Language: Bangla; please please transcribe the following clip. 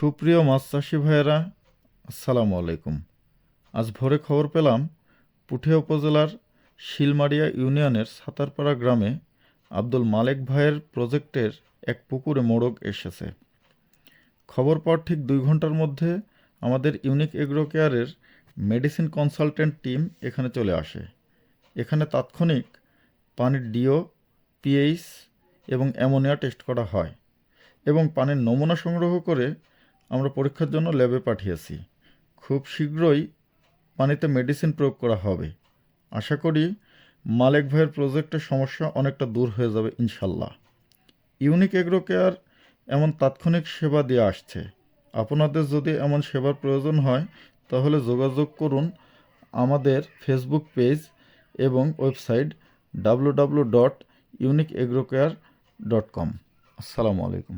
সুপ্রিয় মাছ চাষি ভাইয়েরা, আসসালামু আলাইকুম। আজ ভোরে খবর পেলাম পুঠিয়া উপজেলার শিলমারিয়া ইউনিয়নের সাতারপাড়া গ্রামে আব্দুল মালেক ভাইয়ের প্রজেক্টের এক পুকুরে মোড়ক এসেছে। খবর পাওয়ার ঠিক দুই ঘণ্টার মধ্যে আমাদের ইউনিক এগ্রো কেয়ারের মেডিসিন কনসালটেন্ট টিম এখানে চলে আসে। এখানে তাৎক্ষণিক পানির ডিও, পিএইচ এবং অ্যামোনিয়া টেস্ট করা হয় এবং পানির নমুনা সংগ্রহ করে আমরা পরীক্ষার জন্য ল্যাবে পাঠিয়েছি। খুব শীঘ্রই পানিতে মেডিসিন প্রয়োগ করা হবে। আশা করি মালেক ভাইয়ের প্রজেক্টের সমস্যা অনেকটা দূর হয়ে যাবে, ইনশাল্লাহ। ইউনিক এগ্রো কেয়ার এমন তাৎক্ষণিক সেবা দিয়ে আসছে। আপনাদের যদি এমন সেবার প্রয়োজন হয়, তাহলে যোগাযোগ করুন আমাদের ফেসবুক পেজ এবং website W W dot unique agro care dot com. আসসালামু আলাইকুম।